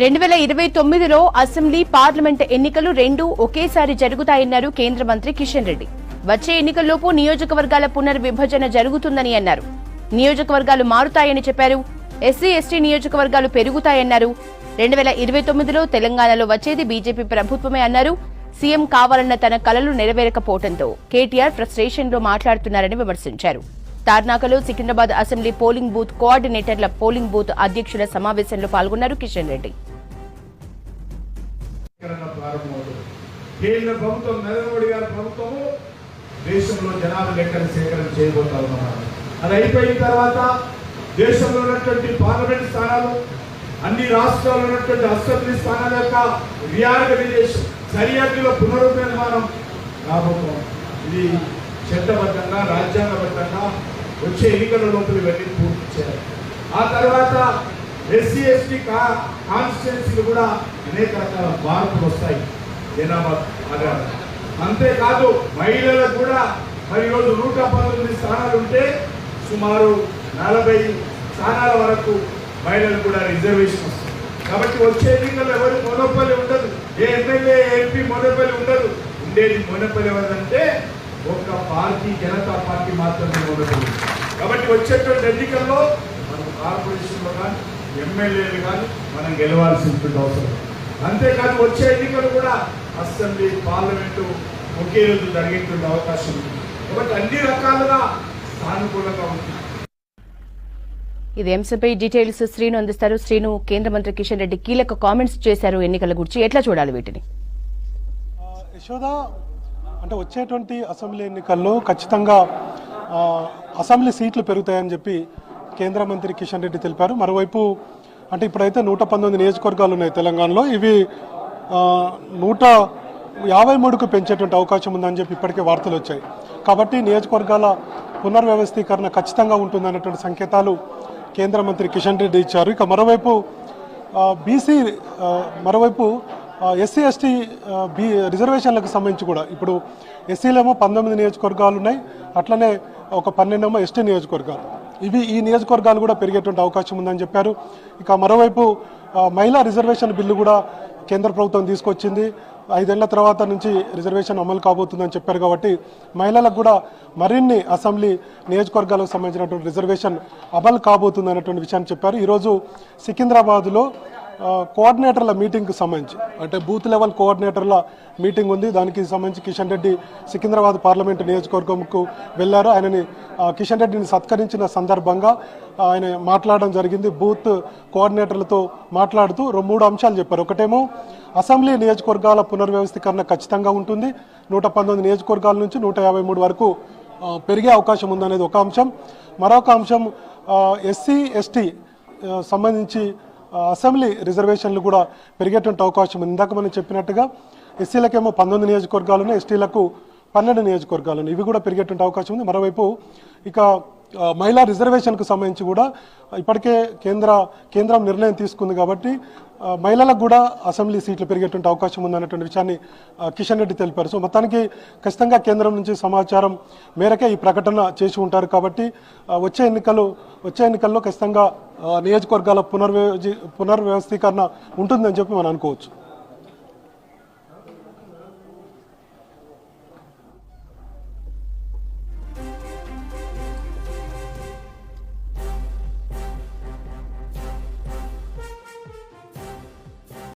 రెండు వేల ఇరవై తొమ్మిదిలో అసెంబ్లీ పార్లమెంట్ ఎన్నికలు రెండు ఒకేసారి జరుగుతాయన్నారు కేంద్ర మంత్రి కిషన్ రెడ్డి. వచ్చే ఎన్నికల్లోపు నియోజకవర్గాల పునర్విభజన జరుగుతుందని అన్నారు. నియోజకవర్గాలు మారుతాయని చెప్పారు. ఎస్సీ ఎస్టీ నియోజకవర్గాలు పెరుగుతాయన్నారు. రెండు వేల ఇరవై తొమ్మిదిలో తెలంగాణలో వచ్చేది బీజేపీ ప్రభుత్వమే అన్నారు. సీఎం కావాలన్న తన కలలు నెరవేరకపోవడంతో కేటీఆర్ ఫ్రస్ట్రేషన్లో మాట్లాడుతున్నారని విమర్శించారు. తార్నాకలో సికింద్రాబాద్ అసెంబ్లీ పోలింగ్ బూత్ కోఆర్డినేటర్ల పోలింగ్ బూత్ అధ్యక్షుల సమావేశంలో పాల్గొన్నారు కిషన్ రెడ్డి. ప్రారంభమవుతుంది. కేంద్ర ప్రభుత్వం నరేంద్ర మోడీ గారి ప్రభుత్వము దేశంలో జనాభా లెక్కల సేకరణ చేయబోతా ఉన్నారు అది అయిపోయిన తర్వాత దేశంలో ఉన్నటువంటి పార్లమెంట్ స్థానాలు అన్ని రాష్ట్రాల్లో ఉన్నటువంటి అసెంబ్లీ స్థానాల యొక్క రియార్గనైజేషన్ సరిహద్దుల పునర్నిర్మాణం కాబోతోంది ఇది చట్టబద్ధంగా రాజ్యాంగబద్ధంగా వచ్చే ఎన్నికల లోపల ఇవన్నీ పూర్తి చేయాలి. ఆ తర్వాత ఎస్సీ ఎస్టీ కా కాన్స్టిట్యున్సీలు కూడా అనేక రకాల మార్పులు వస్తాయి జనాభా ఆధారంగా అంతేకాదు మహిళలకు కూడా మరి ఈరోజు నూట పంతొమ్మిది స్థానాలు ఉంటే సుమారు నలభై స్థానాల వరకు మహిళలు కూడా రిజర్వేషన్ వస్తుంది. కాబట్టి వచ్చే ఎన్నికల్లో ఎవరు మొనపల్లి ఉండదు. ఏ ఎమ్మెల్యే ఎంపీ మొనపల్లి ఉండదు. ఉండేది మొనపల్లి ఎవరంటే ఒక్క పార్టీ జనతా పార్టీ మాత్రమే మొనపల్లి. కాబట్టి వచ్చేటువంటి ఎన్నికల్లో మనం కార్పొరేషన్లో కానీ ఎమ్మెల్యేలు కానీ మనం గెలవాల్సినటువంటి అవసరం. అంతేకాదు వచ్చే ఎన్నికలు కూడా అసెంబ్లీ పార్లమెంటు ఒకే రోజు జరిగేటువంటి అవకాశం ఉంది. కాబట్టి అన్ని రకాలుగా సానుకూలంగా ఉంది. ఇది అంశంపై డీటెయిల్స్ శ్రీను అందిస్తారు. శ్రీను కేంద్ర మంత్రి కిషన్ రెడ్డి కీలక కామెంట్స్ చేశారు ఎన్నికల గురించి. ఎట్లా చూడాలి వీటిని? యశోద అంటే వచ్చేటువంటి అసెంబ్లీ ఎన్నికల్లో ఖచ్చితంగా అసెంబ్లీ సీట్లు పెరుగుతాయని చెప్పి కేంద్ర మంత్రి కిషన్ రెడ్డి తెలిపారు. మరోవైపు అంటే ఇప్పుడైతే నూట పంతొమ్మిది నియోజకవర్గాలు ఉన్నాయి తెలంగాణలో. ఇవి నూట యాభై మూడుకు పెంచేటువంటి అవకాశం ఉందని చెప్పి ఇప్పటికే వార్తలు వచ్చాయి. కాబట్టి నియోజకవర్గాల పునర్వ్యవస్థీకరణ ఖచ్చితంగా ఉంటుందన్నటువంటి సంకేతాలు కేంద్ర మంత్రి కిషన్ రెడ్డి ఇచ్చారు. ఇక మరోవైపు బీసీ మరోవైపు ఎస్సీ ఎస్టీ బీ రిజర్వేషన్లకు సంబంధించి కూడా ఇప్పుడు ఎస్సీలేమో పంతొమ్మిది నియోజకవర్గాలు ఉన్నాయి. అట్లనే ఒక పన్నెండేమో ఎస్టీ నియోజకవర్గాలు. ఇవి ఈ నియోజకవర్గాలు కూడా పెరిగేటువంటి అవకాశం ఉందని చెప్పారు. ఇక మరోవైపు మహిళా రిజర్వేషన్ బిల్లు కూడా కేంద్ర ప్రభుత్వం తీసుకొచ్చింది. ఐదేళ్ళ తర్వాత నుంచి రిజర్వేషన్ అమలు కాబోతుందని చెప్పారు కాబట్టి మహిళలకు కూడా మరిన్ని అసెంబ్లీ నియోజకవర్గాలకు సంబంధించినటువంటి రిజర్వేషన్ అమలు కాబోతుంది అనేటువంటి విషయాన్ని చెప్పారు. ఈరోజు సికింద్రాబాద్లో కోఆర్డినేటర్ల మీటింగ్కి సంబంధించి అంటే బూత్ లెవెల్ కోఆర్డినేటర్ల మీటింగ్ ఉంది. దానికి సంబంధించి కిషన్ రెడ్డి సికింద్రాబాద్ పార్లమెంటు నియోజకవర్గంకు వెళ్ళారు. ఆయనని కిషన్ రెడ్డిని సత్కరించిన సందర్భంగా ఆయన మాట్లాడడం జరిగింది. బూత్ కోఆర్డినేటర్లతో మాట్లాడుతూ రెండు మూడు అంశాలు చెప్పారు. ఒకటేమో అసెంబ్లీ నియోజకవర్గాల పునర్వ్యవస్థీకరణ ఖచ్చితంగా ఉంటుంది. నూట పంతొమ్మిది నియోజకవర్గాల నుంచి నూట యాభై మూడు వరకు పెరిగే అవకాశం ఉందనేది ఒక అంశం. మరొక అంశం ఎస్సీ ఎస్టీ సంబంధించి అసెంబ్లీ రిజర్వేషన్లు కూడా పెరిగేటువంటి అవకాశం ఉంది. ఇందాక మనం చెప్పినట్టుగా ఎస్సీలకేమో పంతొమ్మిది నియోజకవర్గాలను ఎస్టీలకు పన్నెండు నియోజకవర్గాలను ఇవి కూడా పెరిగేటువంటి అవకాశం ఉంది. మరోవైపు ఇక మహిళా రిజర్వేషన్కు సంబంధించి కూడా ఇప్పటికే కేంద్ర కేంద్రం నిర్ణయం తీసుకుంది కాబట్టి మహిళలకు కూడా అసెంబ్లీ సీట్లు పెరిగేటువంటి అవకాశం ఉందన్నటువంటి విషయాన్ని కిషన్ రెడ్డి తెలిపారు. సో మొత్తానికి ఖచ్చితంగా కేంద్రం నుంచి సమాచారం మేరకే ఈ ప్రకటన చేసి ఉంటారు కాబట్టి వచ్చే ఎన్నికలు వచ్చే ఎన్నికల్లో ఖచ్చితంగా నియోజకవర్గాల పునర్వ్యవజీ పునర్వ్యవస్థీకరణ ఉంటుందని చెప్పి మనం అనుకోవచ్చు.